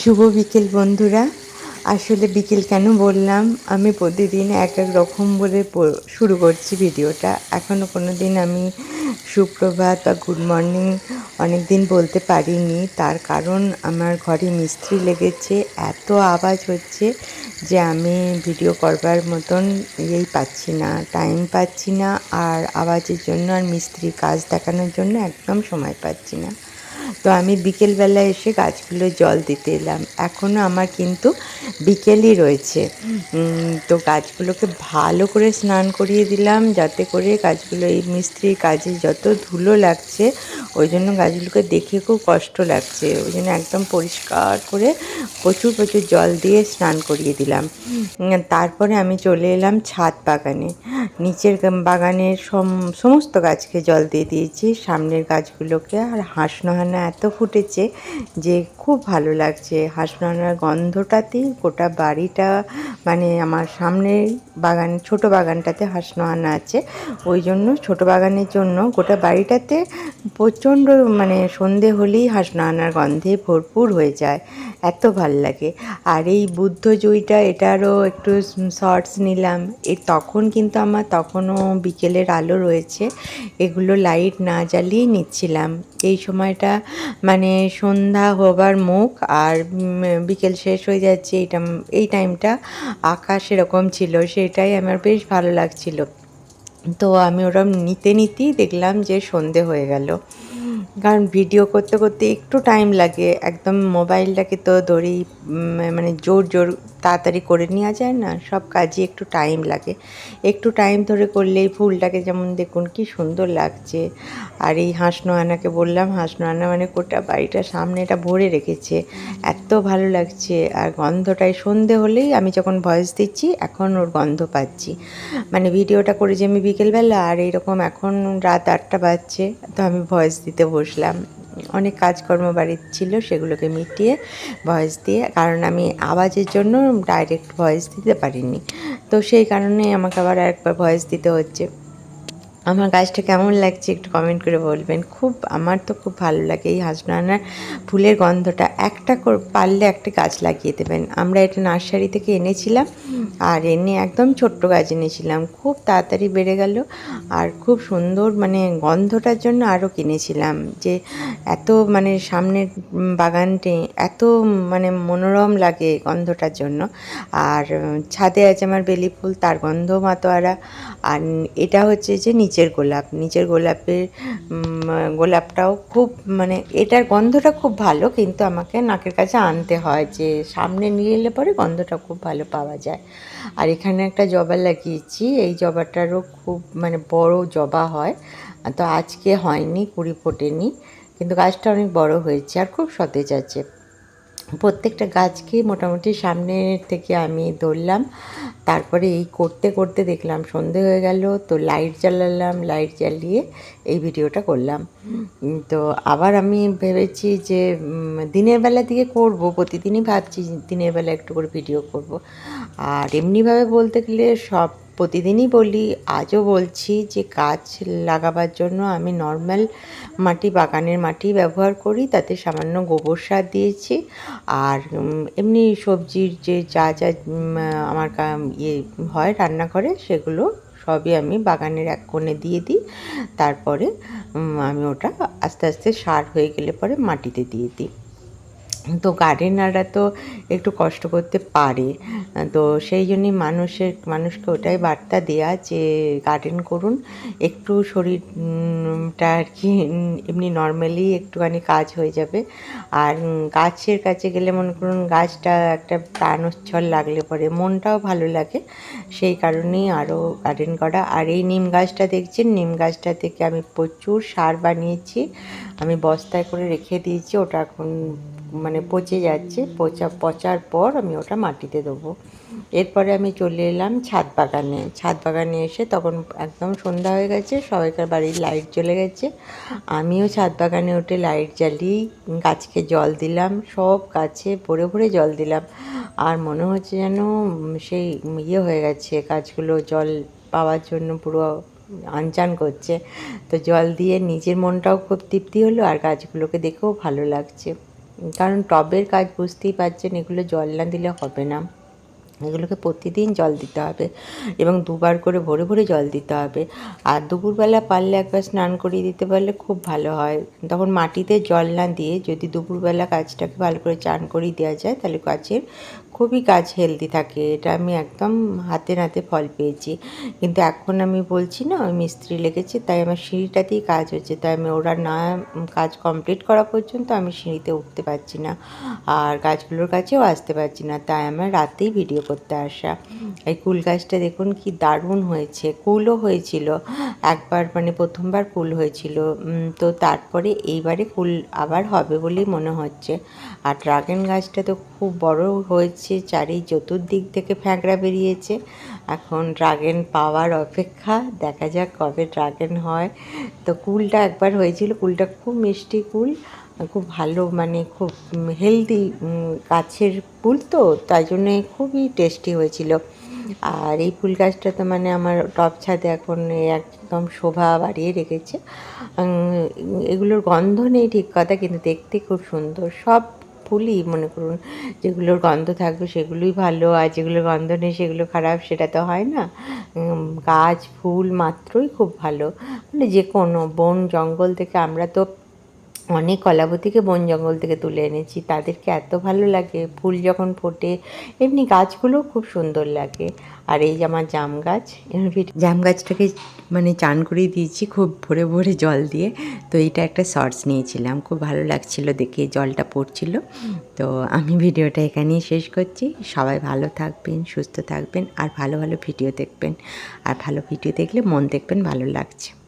শুভ বিকেল, বন্ধুরা। আসলে বিকেল কেন বললাম? আমি প্রতিদিন এক এক রকম বলে শুরু করছি ভিডিওটা। এখনও কোনো দিন আমি সুপ্রভাত বা গুড মর্নিং অনেক দিন বলতে পারিনি। তার কারণ আমার ঘরে মিস্ত্রি লেগেছে। এত আওয়াজ হচ্ছে যে আমি ভিডিও করবার মতন ইয়েই পাচ্ছি না টাইম পাচ্ছি না। আর আওয়াজের জন্য আর মিস্ত্রি কাজ দেখানোর জন্য একদম সময় পাচ্ছি না। তো আমি বিকেলবেলা এসে গাছগুলো জল দিতে এলাম। এখনও আমার কিন্তু বিকেলই রয়েছে। তো গাছগুলোকে ভালো করে স্নান করিয়ে দিলাম যাতে করে গাছগুলো এই মিস্ত্রির কাজে যত ধুলো লাগছে, ওই জন্য গাছগুলোকে দেখে খুব কষ্ট লাগছে। ওই জন্য একদম পরিষ্কার করে প্রচুর প্রচুর জল দিয়ে স্নান করিয়ে দিলাম। তারপরে আমি চলে এলাম ছাদ বাগানে। নিচের বাগানের সম- সমস্ত গাছকে জল দিয়ে দিয়েছি। সামনের গাছগুলোকে আর হাঁসনোহানা এত ফুটেছে যে খুব ভালো লাগছে। হাঁসনোহানার গন্ধটাতেই গোটা বাড়িটা মানে আমার সামনের বাগান, ছোট বাগানটাতে হাঁসনোহানা আছে। ওই জন্য ছোট বাগানের জন্য গোটা বাড়িটাতে প্রচণ্ড মানে সন্ধে হলেই হাঁসনোহানার গন্ধে ভরপুর হয়ে যায়। এত ভালো লাগে। আর এই বুদ্ধ জুইটা, এটারও একটু শর্টস নিলাম। এ তখন কিন্তু আমার, তখনও বিকেলের আলো রয়েছে। এগুলো লাইট না জ্বালিয়ে নিচ্ছিলাম। এই সময়টা মানে সন্ধ্যা হবার মুখ আর বিকেল শেষ হয়ে যাচ্ছে, এইটা, এই টাইমটা আকাশ এরকম ছিল, সেটাই আমার বেশ ভালো লাগছিল। তো আমি ওরম নিতে নিতেই দেখলাম যে সন্ধে হয়ে গেল। কারণ ভিডিও করতে করতে একটু টাইম লাগে, একদম মোবাইলটাকে তো ধরেই মানে জোর জোর তাড়াতাড়ি করে নেওয়া যায় না, সব কাজই একটু টাইম লাগে। একটু টাইম ধরে করলেই ফুলটাকে যেমন দেখুন কি সুন্দর লাগছে। আর এই হাঁসনোয়ানাকে বললাম, হাঁসনোয়ানা মানে গোটা বাড়িটা সামনে এটা ভরে রেখেছে। এত ভালো লাগছে। আর গন্ধটাই সন্ধে হলেই আমি যখন ভয়েস দিচ্ছি, এখন ওর গন্ধ পাচ্ছি। মানে ভিডিওটা করেছি আমি বিকেলবেলা, আর এইরকম এখন রাত আটটা বাজছে, তো আমি ভয়েস দিতে বসলাম। অনেক কাজকর্ম বাড়ির ছিল, সেগুলোকে মিটিয়ে ভয়েস দিয়ে, কারণ আমি আওয়াজের জন্য ডাইরেক্ট ভয়েস দিতে পারিনি। তো সেই কারণে আমাকে আবার একবার ভয়েস দিতে হচ্ছে। আমার গাছটা কেমন লাগছে একটু কমেন্ট করে বলবেন। খুব, আমার তো খুব ভালো লাগে এই হাসনানার ফুলের গন্ধটা। একটা পারলে একটা গাছ লাগিয়ে দেবেন। আমরা এটা নার্সারি থেকে এনেছিলাম আর এনে একদম ছোট্ট গাছ এনেছিলাম। খুব তাড়াতাড়ি বেড়ে গেল আর খুব সুন্দর মানে গন্ধটার জন্য আরও কিনেছিলাম। যে এত মানে সামনের বাগানটি এত মানে মনোরম লাগে গন্ধটার জন্য। আর ছাদে আছে আমার বেলি ফুল, তার গন্ধ মাতোয়ারা। আর এটা হচ্ছে যে নিচের গোলাপ। নিচের গোলাপের গোলাপটাও খুব মানে এটার গন্ধটা খুব ভালো, কিন্তু আমাকে নাকের কাছে আনতে হয় যে সামনে নিয়ে এলে পরে গন্ধটা খুব ভালো পাওয়া যায়। আর এখানে একটা জবা লাগিয়েছি, এই জবাটারও খুব মানে বড় জবা হয়। তো আজকে হয়নি, কুড়ি ফোটেনি, কিন্তু গাছটা অনেক বড় হয়েছে আর খুব সতেজ আছে। প্রত্যেকটা গাছকে মোটামুটি সামনের থেকে আমি ধরলাম। তারপরে এই করতে করতে দেখলাম সন্ধে হয়ে গেল, তো লাইট জ্বালালাম লাইট জ্বালিয়ে এই ভিডিওটা করলাম। তো আবার আমি ভেবেছি যে দিনের বেলা দিকে করব, প্রতিদিনই ভাবছি দিনের বেলা একটু করে ভিডিও করব। আর এমনিভাবে বলতে গেলে সব প্রতিদিনই বলি, আজও বলছি যে গাছ লাগাবার জন্য আমি নর্মাল মাটি, বাগানের মাটি ব্যবহার করি, তাতে সামান্য গোবর সার দিয়েছি। আর এমনি সবজির যে যা যা আমার ইয়ে হয় রান্নাঘরে, সেগুলো সবই আমি বাগানের এক কোণে দিয়ে দিই। তারপরে আমি ওটা আস্তে আস্তে সার হয়ে গেলে পরে মাটিতে দিয়ে দিই। তো গার্ডেনাররা তো একটু কষ্ট করতে পারে। তো সেই জন্যই মানুষের, মানুষকে ওটাই বার্তা দেয়া যে গার্ডেন করুন। একটু শরীরটা আর কি এমনি নর্মালি একটুখানি কাজ হয়ে যাবে। আর গাছের কাছে গেলে মনে করুন গাছটা একটা প্রাণোচ্ছল লাগলে পরে, মনটাও ভালো লাগে। সেই কারণেই আরও গার্ডেন করা। আর এই নিম গাছটা দেখছেন? নিম গাছটা থেকে আমি প্রচুর সার বানিয়েছি। আমি বস্তায় করে রেখে দিয়েছি। ওটা এখন মানে পচে যাচ্ছে, পচা, পচার পর আমি ওটা মাটিতে দেবো। এরপরে আমি চলে এলাম ছাদ বাগানে। ছাদ বাগানে এসে তখন একদম সন্ধ্যা হয়ে গেছে, সবাইকার বাড়ির লাইট চলে গেছে। আমিও ছাদ বাগানে উঠে লাইট জ্বালিয়ে গাছকে জল দিলাম, সব গাছে ভরে ভরে জল দিলাম। আর মনে হচ্ছে যেন সেই ইয়ে হয়ে গেছে, গাছগুলো জল পাওয়ার জন্য পুরো আনচান করছে। তো জল দিয়ে নিজের মনটাও খুব তৃপ্তি হলো আর গাছগুলোকে দেখেও ভালো লাগছে। কারণ টবের কাজ বুঝতেই পারছেন এগুলো জল না দিলে হবে না। এগুলোকে প্রতিদিন জল দিতে হবে এবং দুবার করে ভরে ভরে জল দিতে হবে। আর দুপুরবেলা পারলে একবার স্নান করিয়ে দিতে পারলে খুব ভালো হয়। তখন মাটিতে জল না দিয়ে যদি দুপুরবেলা গাছটাকে ভালো করে চান করিয়ে দেওয়া যায়, তাহলে গাছের খুবই গাছ হেলদি থাকে। এটা আমি একদম হাতে নাতে ফল পেয়েছি। কিন্তু এখন আমি বলছি না, ওই মিস্ত্রি লেগেছে তাই আমার সিঁড়িটাতেই কাজ হচ্ছে। তাই আমি ওরা না কাজ কমপ্লিট করা পর্যন্ত আমি সিঁড়িতে উঠতে পারছি না। আর গাছগুলোর কাছেও আসতে পারছি না। তাই আমার রাতেই ভিডিও করতে আসা। এই কুল গাছটা দেখুন কি দারুণ হয়েছে, কুলও হয়েছিল। একবার মানে প্রথমবার কুল হয়েছিল। তো তারপরে এইবারে কুল আবার হবে বলেই মনে হচ্ছে। আর ড্রাগন গাছটা তো খুব বড় হয়েছে চারি চতুর্দিক থেকে ফ্যাঁকড়া বেরিয়েছে। এখন ড্রাগন পাওয়ার অপেক্ষা, দেখা যাক কবে ড্রাগন হয়। তো কুলটা একবার হয়েছিল, কুলটা খুব মিষ্টি কুল। খুব ভালো মানে খুব হেলদি গাছের ফুল তো, তাই জন্যে খুবই টেস্টি হয়েছিল। আর এই ফুল গাছটা তো মানে আমার টপ ছাদে এখন একদম শোভা বাড়িয়ে রেখেছে। এগুলোর গন্ধ নেই ঠিক কথা, কিন্তু দেখতে খুব সুন্দর। সব ফুলই মনে করুন, যেগুলোর গন্ধ থাকবে সেগুলোই ভালো, আর যেগুলোর গন্ধ নেই সেগুলো খারাপ, সেটা তো হয় না। গাছ, ফুল মাত্রই খুব ভালো। মানে যে কোনো বন, জঙ্গল থেকে আমরা তো অনেক কলাবতীকে বন জঙ্গল থেকে তুলে এনেছি। তাদেরকে এত ভালো লাগে। ফুল যখন ফোটে, এমনি গাছগুলোও খুব সুন্দর লাগে। আর এই যে আমার জাম গাছ জাম গাছটাকে মানে চান করিয়ে দিয়েছি খুব ভরে ভরে জল দিয়ে। তো এইটা একটা শর্টস নিয়েছিলাম। খুব ভালো লাগছিল দেখে, জলটা পড়ছিল। তো আমি ভিডিওটা এখানেই শেষ করছি। সবাই ভালো থাকবেন, সুস্থ থাকবেন, আর ভালো ভালো ভিডিও দেখবেন। আর ভালো ভিডিও দেখলে মন দেখবেন, ভালো লাগছে।